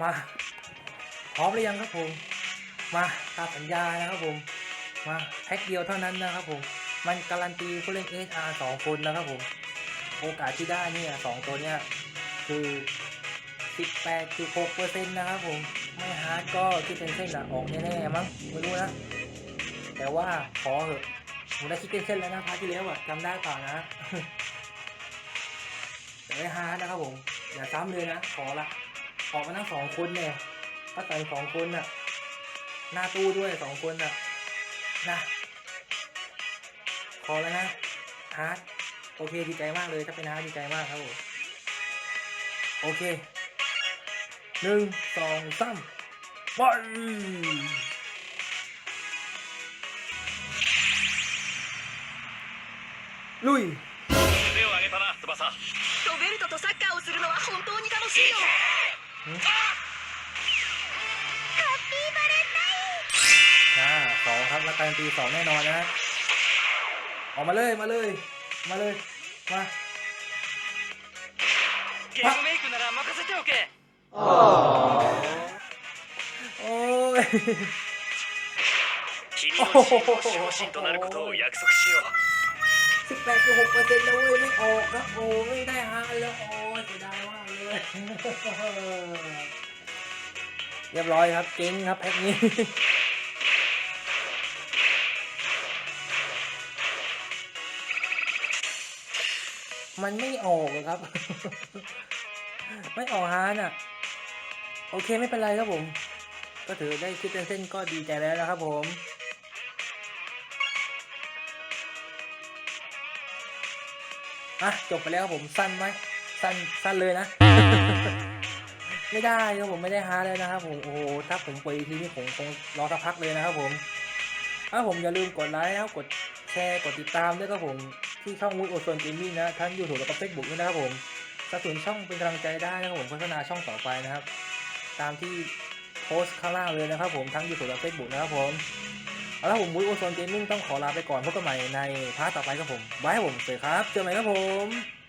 มาพร้อมหรือยังครับผมมาตามสัญญานะครับผมมาแพ็คเดียวเท่านั้นนะครับผมมันการันตีผู้เล่น HR สองคนนะครับผมโอกาสที่ได้เนี่ยสองตัวเนี่ยคือ 18.6เปอร์เซ็นต์นะครับผมไม่ฮาร์ดก็คิดเป็นเส้นอะออกแน่ๆมั้งไม่รู้นะแต่ว่าขอเหอะผมได้คิดเป็นเส้นแล้วนะพาร์ทที่แล้วอะจำได้เปล่านะแต่ไม่ฮาร์ดนะครับผมอย่าซ้ำเลยนะขอละ ออกมาทั้งสองคนเนี่ยถ้าใส่สองคนน่ะ หน้าตู้ด้วยสองคนน่ะ นะ ขอแล้วนะฮาร์ดโอเคดีใจมากเลยถ้าเป็นฮาร์ดดีใจมากครับผม โอเคหนึ่งสองสามไปลุย 腕を上げたな翼ロベルトとサッカーをするのは本当に楽しいよ อ่าสองครับแล้วการันตีสองแน่นอนนะฮะออกมาเลยมาเลย มาเลย มา ゲームメイクなら任せておけ โอ้ย 君のチームの守護神となることを約束しようสิบแปดจุดหกเปอร์เซ็นต์แล้วเว้ยไม่ออกครับโอ้ไม่ได้ฮาแล้ว เรียบร้อยครับเจ๊งครับแพ็คนี้มันไม่ออกครับ ไม่ออกฮาร์ดอะ โอเคไม่เป็นไรครับผม ก็ถือได้คิดเป็นเส้นก็ดีใจแล้วนะครับผม อะ จบไปแล้วครับผมสั้นไหม สั้นสั้นเลยนะ ไม่ได้ครับผมไม่ได้ฮาร์ดเลยนะครับผมโอ้โหถ้าผมไปทีนี้ผมคงรอสักพักเลยนะครับผมถ้าผมอย่าลืมกดไลค์นะครับกดแชร์กดติดตามด้วยครับผมที่ช่องวุ้ยโอโซนเกมมิ่งนะทั้งยูทูบแล้วก็เฟซบุ๊กด้วยนะครับผมสนับสนุนช่องเป็นกำลังใจได้นะครับผมพัฒนาช่องต่อไปนะครับ ตามที่โพสต์ข้างล่างเลยนะครับผมทั้งยูทูบและเฟซบุ๊กนะครับผมเอาละผมวุ้ยโอโซนเกมมิ่งต้องขอลาไปก่อนพบกันใหม่ในพาร์ทต่อไปครับผมบายครับผมสวัสดีครับ เจอกันใหม่ครับผม